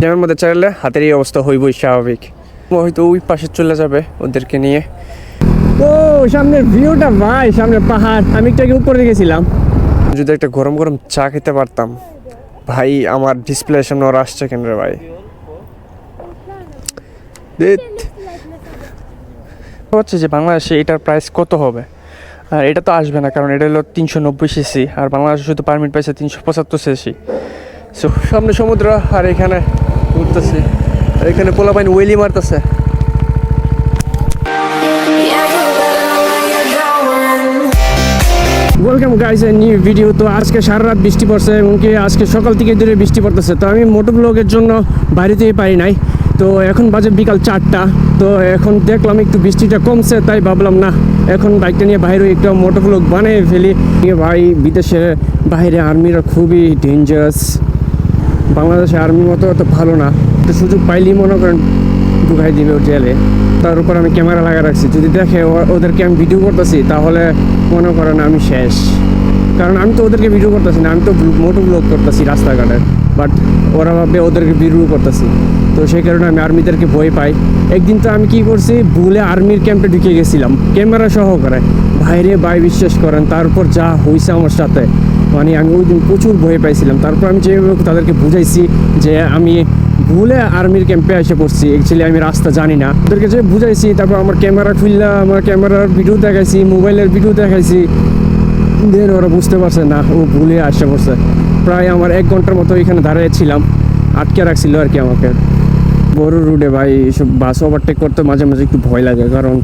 জ্যামের মধ্যে চাইলে হাতের এই অবস্থা হইবই স্বাভাবিক। হয়তো ওই পাশে চলে যাবে ওদেরকে নিয়ে। ও সামনের ভিউটা ভাই সামনে পাহাড়। আমি একটু আগে উপরে গেছিলাম যদি একটা গরম গরম চা খেতে পারতাম। ভাই আমার ডিসপ্লে সামনে ওরা আসছে কেন রে ভাই। হচ্ছে যে বাংলাদেশে এটার প্রাইস কত হবে? আর এটা তো আসবে না কারণ এটা হলো তিনশো নব্বই সিসি আর বাংলাদেশে শুধু পারমিট পাইছে তিনশো পঁচাত্তর সিসি সো সামনে সমুদ্র আর এখানে ঘুরতেছে। এখানে পোলাপাইন ওয়েলি মারতেছে। Welcome guys a new video তো আজকে সারা রাত বৃষ্টি পড়ছে এবং কি আজকে সকাল থেকে দূরে বৃষ্টি পড়তেছে। তো আমি মোটো ব্লগের জন্য থেকে পারি নাই। তো এখন বাজে বিকাল চারটা। তো এখন দেখলাম একটু বৃষ্টিটা কমছে, তাই ভাবলাম, না, এখন বাইকটা নিয়ে বাইরে একটু মোটো ব্লগ বানিয়ে ফেলি। ভাই বিদেশে বাইরে আর্মিরা খুবই ডেঞ্জারাস বাংলাদেশে আর্মির মতো অত ভালো না। তো সুযোগ পাইলেই মনে করেন ঢুকাই দিবে ও জেলে তার উপর আমি ক্যামেরা লাগা রাখছি। যদি দেখে ওদেরকে আমি ভিডিও করতেছি, তাহলে মনে করেন আমি শেষ। কারণ আমি তো ওদেরকে ভিডিও করতেছি না, আমি তো মোটো ব্লগ করতেছি রাস্তাঘাটে। বাট ওরা ভাবে ওদেরকে ভিডিও করতেছি। তো সেই কারণে আমি আর্মিদেরকে ভয় পাই। একদিন তো আমি কি করছি, ভুলে আর্মির ক্যাম্পে ঢুকে গেছিলাম, ক্যামেরা সহকারে। বাইরে বাই বিশ্বাস করেন, তারপর যা হয়েছে আমার সাথে। মানে আমি ওই দিন প্রচুর ভয় পাইছিলাম। তারপর আমি যেভাবে তাদেরকে বুঝাইছি যে আমি ভুলে আর্মির ক্যাম্পে এসে পড়ছি। অ্যাকচুয়ালি আমি রাস্তা জানি না। ওদেরকে যে বুঝাইছি, তারপর আমার ক্যামেরা খুললা, আমার ক্যামেরার ভিডিও দেখাইছি, মোবাইলের ভিডিও দেখাইছি। দেন ওরা বুঝতে পারছে না, ও ভুলে আসে পড়ছে। প্রায় আমার এক ঘণ্টার মতো এখানে দাঁড়িয়েছিলাম। আটকে রাখছিল আর কি আমাকে। বড় রুটে ভাই, এসব বাস ওভারটেক করতে মাঝে মাঝে একটু ভয় লাগে, কারণ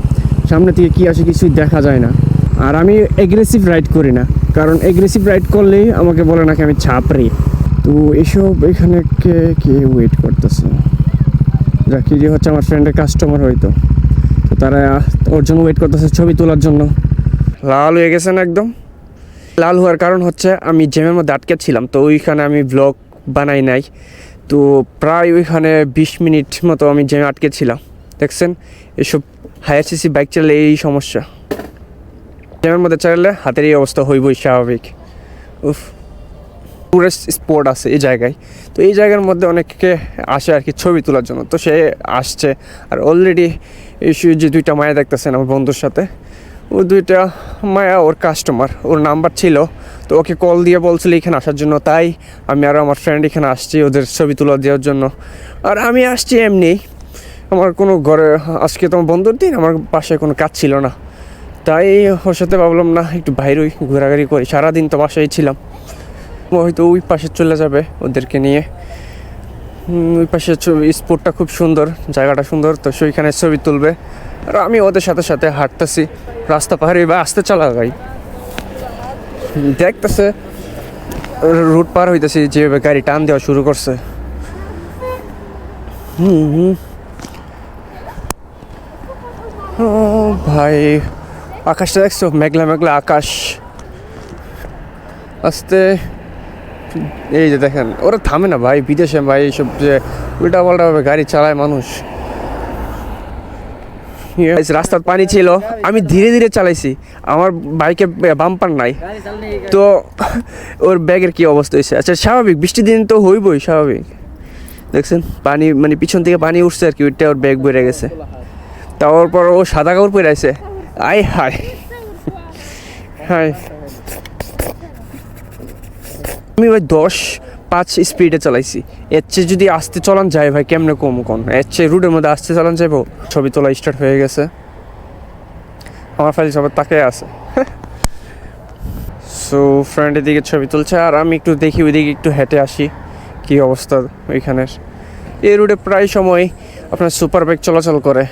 সামনে থেকে কি আসে কিছুই দেখা যায় না। আর আমি এগ্রেসিভ রাইড করি না, কারণ এগ্রেসিভ রাইড করলেই আমাকে বলে নাকি আমি ছাপড়ি। তো এসব এখানে কে কে ওয়েট করতেছে? যা কি যে হচ্ছে আমার ফ্রেন্ডের কাস্টমার হয়তো। তো তারা, ওর জন্য ওয়েট করতেছে ছবি তোলার জন্য। লাল হয়ে গেছেন একদম? লাল হওয়ার কারণ হচ্ছে আমি জ্যামের মধ্যে আটকে ছিলাম, তো ওইখানে আমি ব্লগ বানাই নাই। তো প্রায় ওইখানে বিশ মিনিট মতো আমি জ্যামে আটকে ছিলাম। দেখছেন? এসব হায়ার সিসি বাইক চালালে এই সমস্যা। জ্যামের মধ্যে চালালে হাতের এই অবস্থা হইবই স্বাভাবিক। উফ। টুরিস্ট স্পট আছে এই জায়গায়। তো এই জায়গার মধ্যে অনেকে আসে আর কি ছবি তোলার জন্য। তো সে আসছে আর অলরেডি এই যে দুইটা মায়া দেখতেছেন আমার বন্ধুর সাথে। ও দুইটা মায়া ওর কাস্টমার ওর নাম্বার ছিল। তো ওকে কল দিয়ে বলছিল এখানে আসার জন্য, তাই আমি আর আমার ফ্রেন্ড এখানে আসছি, ওদের ছবি তোলা দেওয়ার জন্য। আর আমি আসছি এমনি। আমার কোনো ঘরে, আজকে তোমার বন্ধুর দিন, আমার পাশে কোনো কাজ ছিল না। তাই ওর সাথে ভাবলাম, না, একটু বাইরেই ঘোরাঘুরি করি। সারাদিন তো বাসায় ছিলাম। হয়তো ওই পাশে চলে যাবে ওদেরকে নিয়ে। ওই পাশে ছবি স্পটটা খুব সুন্দর, জায়গাটা সুন্দর, তো সেইখানে ছবি তুলবে। আর আমি ওদের সাথে সাথে হাঁটতেছি, রাস্তা পাহাড়ি বা আসতে চালা গাই দেখতেছে, রুট পার হইতেছি, যেভাবে গাড়ি টান দেওয়া শুরু করছে। ভাই, আকাশটা দেখছ? মেঘলা মেঘলা আকাশ। আস্তে, এই যে দেখেন, ওরা থামে না ভাই, বিদেশে ভাই, এইসব যে উল্টা পাল্টাভাবে গাড়ি চালায় মানুষ। রাস্তার পানি ছিল। আমি ধীরে ধীরে চালাইছি। আমার বাইকে বাম্পার নাই। তো ওর ব্যাগের কি অবস্থা হয়েছে? আচ্ছা স্বাভাবিক। বৃষ্টির দিন তো হইবই, স্বাভাবিক। দেখছেন? পানি মানে পিছন থেকে পানি উঠছে আর কি ওইটা ওর ব্যাগ বেড়ে গেছে। তারপর পর ও সাদা কাপড় পরে আছে। আয় হায়। হায়। আমি ভাই দশ পাঁচ স্পিডে চালাইছি। এর চেয়ে যদি আসতে চলান যায় ভাই, কেমনে কম কোন? এর চেয়ে রুটের মধ্যে আসতে চালান যাব ছবি তোলা স্টার্ট হয়ে গেছে। আমার ফাইল সবার তাকে আছে। সো ফ্রেন্ডের দিকে ছবি তুলছে, আর আমি একটু দেখি, ওইদিকে একটু হেঁটে আসি, কী অবস্থা ওইখানের। এই রুটে প্রায় সময় আপনার সুপার বাইক চলাচল করে।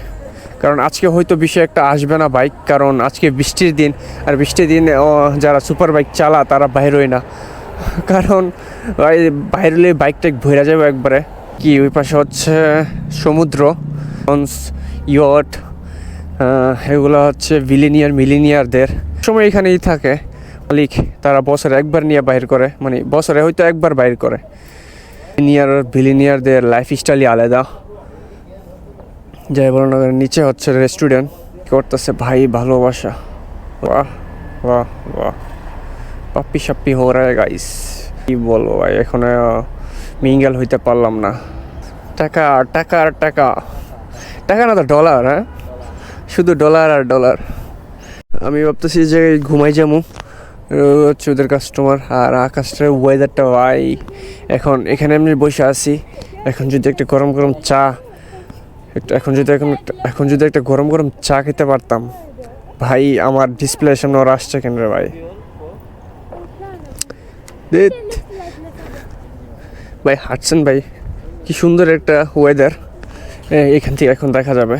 কারণ আজকে হয়তো বিষয় একটা আসবে না বাইক কারণ আজকে বৃষ্টির দিন, আর বৃষ্টির দিন যারা সুপার বাইক চালা, তারা বাইরেই না। কারণ বাইরে বাইকটা ভরে যাবে একবারে। কি, ওই পাশে হচ্ছে সমুদ্র ইয়ট এগুলো হচ্ছে ভিলিনিয়ার মিলিনিয়ারদের সময় এখানেই থাকে। মালিক, তারা বছরে একবার নিয়ে বাইর করে। মানে বছরে হয়তো একবার বাইর করে। মিলিনিয়ার ভিলিনিয়ারদের লাইফ স্টাইলই আলাদা। যাই বলো না নিচে হচ্ছে রেস্টুরেন্ট করতেছে ভাই, ভালোবাসা। বাহ বাহ বাহ। পাপ্পি সাপ্পি হো রা গাইস কি বলব ভাই, এখন মিঙ্গেল হইতে পারলাম না। টাকা টাকা আর টাকা। টাকা না তো ডলার হ্যাঁ? শুধু ডলার আর ডলার আমি ভাবতেছি যে ঘুমাই যাব। হচ্ছে ওদের কাস্টমার আর আকাশটার ওয়েদারটা ভাই, এখন এখানে এমনি বসে আছি। এখন যদি একটা গরম গরম চা, একটু এখন যদি এখন এখন যদি একটা গরম গরম চা খেতে পারতাম। ভাই, আমার ডিসপ্লে সামনে ওরা আসছে কেন রে ভাই? ভাই হাঁটছেন ভাই কি সুন্দর একটা ওয়েদার এখান থেকে এখন দেখা যাবে।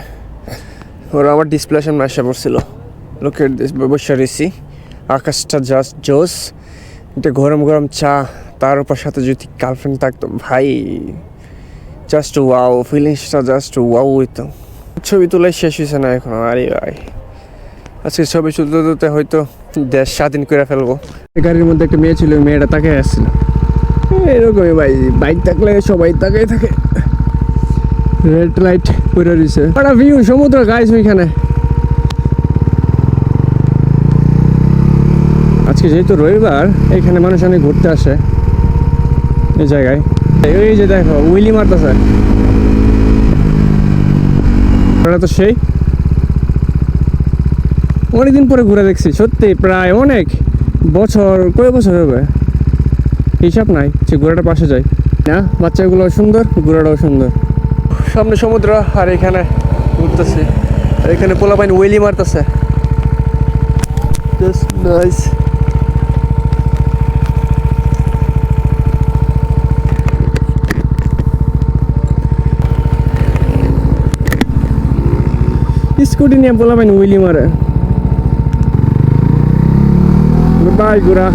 ওরা আমার ডিসপ্লে সামনে আসা পড়ছিল। লোকের বসে রয়েছি। আকাশটা জাস্ট জোস একটা গরম গরম চা, তার উপর সাথে যদি গার্লফ্রেন্ড থাকতো, ভাই জাস্ট ওয়াও ফিলিংসটা জাস্ট ওয়াও হইতো। ছবি তোলাই শেষ হয়েছে না এখন, আরে ভাই। আজকে ছবি তুলতে তুলতে হয়তো দেশ স্বাধীন করে ফেলব। গাড়ির মধ্যে একটা মেয়ে ছিল মেয়েটা তাকে আসছিল। এরকমই ভাই, বাইক থাকলে সবাই তাকাই থাকে। রেড লাইট করে রয়েছে। একটা ভিউ, সমুদ্র গাইস ওইখানে। আজকে যেহেতু রবিবার, এখানে মানুষ অনেক ঘুরতে আসে এই জায়গায়। এই- এই যে দেখো, উইলি মারতেছে। ওটা তো সেই। অনেকদিন পরে ঘুরে দেখছি সত্যি প্রায় অনেক বছর কয় বছর হবে? হিসাব নাই সে ঘোড়াটা পাশে যায়। না বাচ্চাগুলো সুন্দর ঘোড়াটাও সুন্দর। সামনে সমুদ্র আর এখানে ঘুরতেছে। আর এখানে পোলাপাইন ওয়েলি মারতেছে। নাইস স্কুটি নিয়ে বলাবেন উইলি মারে। বাই গুড়া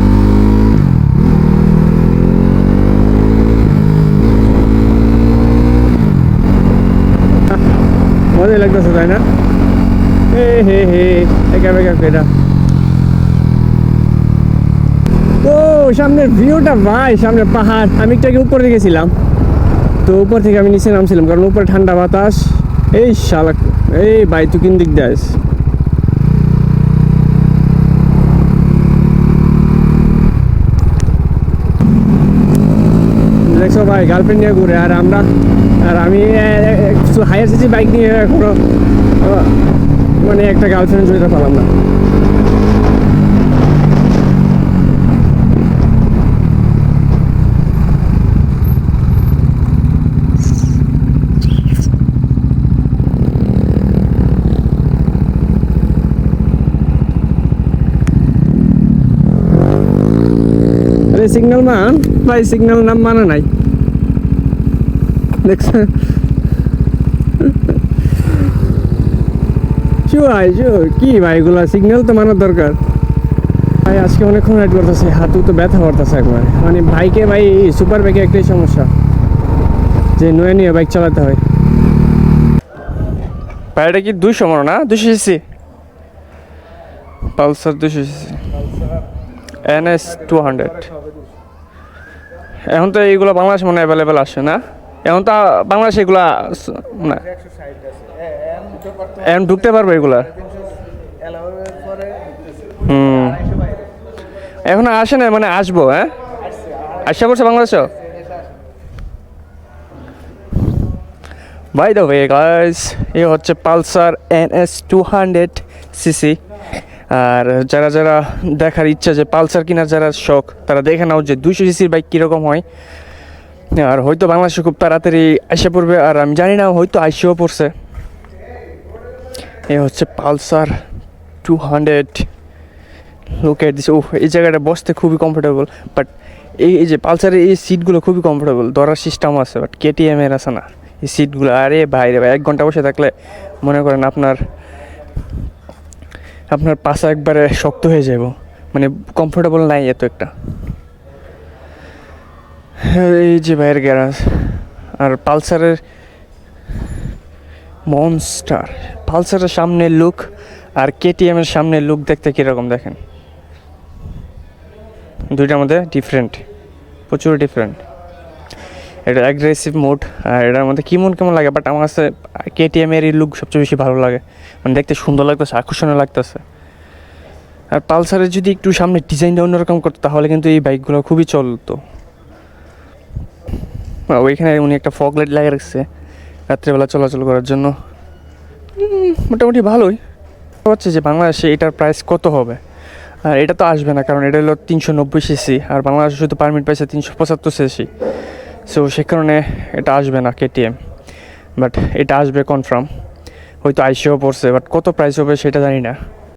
মজাই লাগতেছে তাই না হে হে হে একা বেকা কেটা ও সামনের ভিউটা ভাই সামনে পাহাড় আমি একটু আগে উপরে গেছিলাম তো উপর থেকে আমি নিচে নামছিলাম কারণ উপরে ঠান্ডা বাতাস. এই শালা এই ভাই তুই কিন দিক দেয় দেখছ ভাই গার্লফ্রেন্ড নিয়ে ঘুরে। আর আমরা আর আমি হায়ার সিসি বাইক নিয়ে এখনও মানে একটা গার্লফ্রেন্ড জড়িত পারলাম না। আরে সিগন্যাল মান ভাই সিগন্যাল নাম মানা নাই। দেখছেন চুয়াই চু কি ভাই এগুলা সিগন্যাল তো মানার দরকার। ভাই আজকে অনেকক্ষণ রাইড করতেছে হাতু তো ব্যথা করতেছে একবার। মানে বাইকে ভাই সুপার বাইকে একটাই সমস্যা। যে নয়া নিয়ে বাইক চালাতে হয়। ভাই এটা কি দুইশো মনে না? দুশো সিসি পালসার দুশো CC N S two hundred. এখন তো এইগুলো বাংলাদেশ মনে অ্যাভেলেবেল আসে না? এখন তো বাংলাদেশে এগুলা এখন ঢুকতে পারবে এগুলা? হুম। এখন আসে না মানে আসব হ্যাঁ? আশা করছে বাংলাদেশও? বাই দ্য ওয়ে গাইস এ হচ্ছে Pulsar N S two hundred CC আর যারা যারা দেখার ইচ্ছা যে পালসার কেনার যারা শখ, তারা দেখে নাও যে দুইশো সিসির বাইক কীরকম হয়। আর হয়তো বাংলাদেশে খুব তাড়াতাড়ি আসে পড়বে, আর আমি জানি না, হয়তো আইসেও পড়ছে। এ হচ্ছে পালসার টু হান্ড্রেড লোক এট দিছে। ও এই জায়গাটা বসতে খুবই কমফোর্টেবল বাট এই এই যে পালসারের এই সিটগুলো খুবই কমফোর্টেবল ধরার সিস্টেম আছে বাট কেটিএমের আছে না। এই সিটগুলো আরে বাইরে ভাই, এক ঘণ্টা বসে থাকলে মনে করেন আপনার আপনার পাশা একবারে শক্ত হয়ে যাব। মানে কমফোর্টেবল নাই এত একটা। এই যে ভাইয়ের গ্যারাজ আর পালসারের মনস্টার পালসারের সামনের লুক আর কেটিএম এর সামনের লুক দেখতে কীরকম দেখেন? দুইটার মধ্যে ডিফারেন্ট প্রচুর ডিফারেন্ট এটা অ্যাগ্রেসিভ মোড আর এটার মধ্যে কেমন কেমন লাগে? বাট আমার কাছে কেটিএম এর লুক সবচেয়ে বেশি ভালো লাগে। মানে দেখতে সুন্দর লাগতেছে, আকর্ষণীয় লাগতেছে। আর পালসারের যদি একটু সামনে ডিজাইনটা অন্যরকম করতো, তাহলে কিন্তু এই বাইকগুলো খুবই চলতো। ওইখানে উনি একটা ফগ লাইট লাগিয়ে রাখছে রাত্রেবেলা চলাচল করার জন্য। মোটামুটি ভালোই। হচ্ছে যে বাংলাদেশে এটার প্রাইস কত হবে? আর এটা তো আসবে না, কারণ এটা হলো তিনশো নব্বই সিসি আর বাংলাদেশে শুধু পারমিট পাইছে তিনশো পঁচাত্তর সিসি সো সে কারণে এটা আসবে না কেটিএম বাট এটা আসবে কনফার্ম হয়তো আইসিও পড়ছে বাট কত প্রাইস হবে সেটা জানি না।